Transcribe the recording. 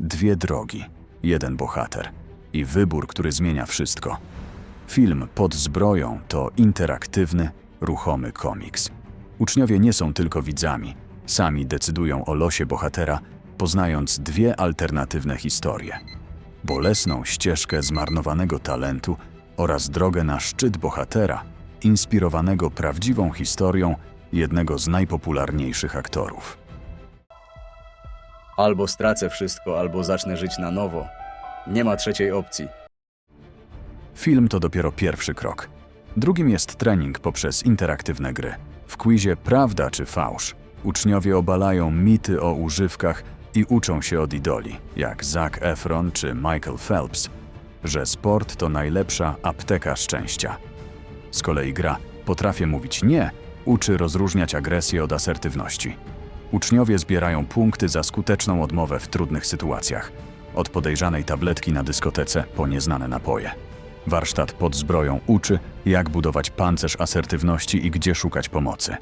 Dwie drogi, jeden bohater i wybór, który zmienia wszystko. Film Pod zbroją to interaktywny, ruchomy komiks. Uczniowie nie są tylko widzami, sami decydują o losie bohatera, poznając dwie alternatywne historie. Bolesną ścieżkę zmarnowanego talentu oraz drogę na szczyt bohatera, inspirowanego prawdziwą historią jednego z najpopularniejszych aktorów. Albo stracę wszystko, albo zacznę żyć na nowo. Nie ma trzeciej opcji. Film to dopiero pierwszy krok. Drugim jest trening poprzez interaktywne gry. W quizie Prawda czy Fałsz uczniowie obalają mity o używkach i uczą się od idoli, jak Zac Efron czy Michael Phelps, że sport to najlepsza apteka szczęścia. Z kolei gra Potrafię mówić nie uczy rozróżniać agresję od asertywności. Uczniowie zbierają punkty za skuteczną odmowę w trudnych sytuacjach, od podejrzanej tabletki na dyskotece po nieznane napoje. Warsztat pod zbroją uczy, jak budować pancerz asertywności i gdzie szukać pomocy.